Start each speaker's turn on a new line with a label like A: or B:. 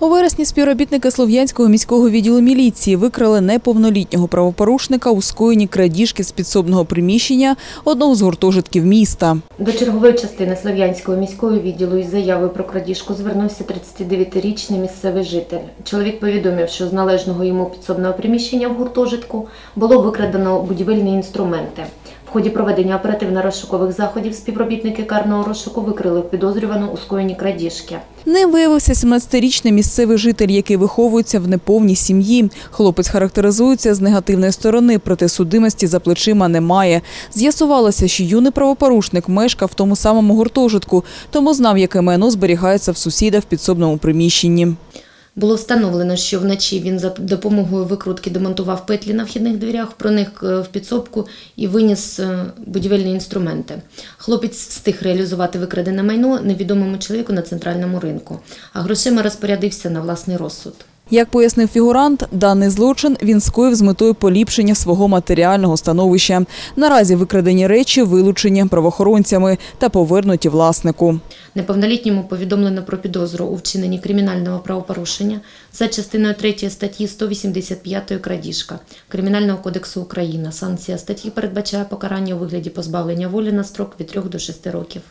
A: У вересні співробітники Слов'янського міського відділу міліції викрали неповнолітнього правопорушника у скоєнні крадіжки з підсобного приміщення одного з гуртожитків міста.
B: До чергової частини Слов'янського міського відділу із заявою про крадіжку звернувся 39-річний місцевий житель. Чоловік повідомив, що з належного йому підсобного приміщення в гуртожитку було викрадено будівельні інструменти. В ході проведення оперативно-розшукових заходів співробітники карного розшуку викрили підозрювану у скоєнні крадіжки.
A: Ним виявився 17-річний місцевий житель, який виховується в неповній сім'ї. Хлопець характеризується з негативної сторони, проте судимості за плечима немає. З'ясувалося, що юний правопорушник мешкав в тому самому гуртожитку, тому знав, яке майно зберігається в сусіда в підсобному приміщенні.
B: Було встановлено, що вночі він за допомогою викрутки демонтував петлі на вхідних дверях, проник е, в підсобку і виніс е, будівельні інструменти. Хлопець встиг реалізувати викрадене майно невідомому чоловіку на центральному ринку, а грошима розпорядився на власний розсуд.
A: Як пояснив фігурант, даний злочин він скоїв з метою поліпшення свого матеріального становища. Наразі викрадені речі вилучені правоохоронцями та повернуті власнику.
B: Неповнолітньому повідомлено про підозру у вчиненні кримінального правопорушення за частиною 3 статті 185 крадіжка Кримінального кодексу України. Санкція статті передбачає покарання у вигляді позбавлення волі на строк від 3 до 6 років.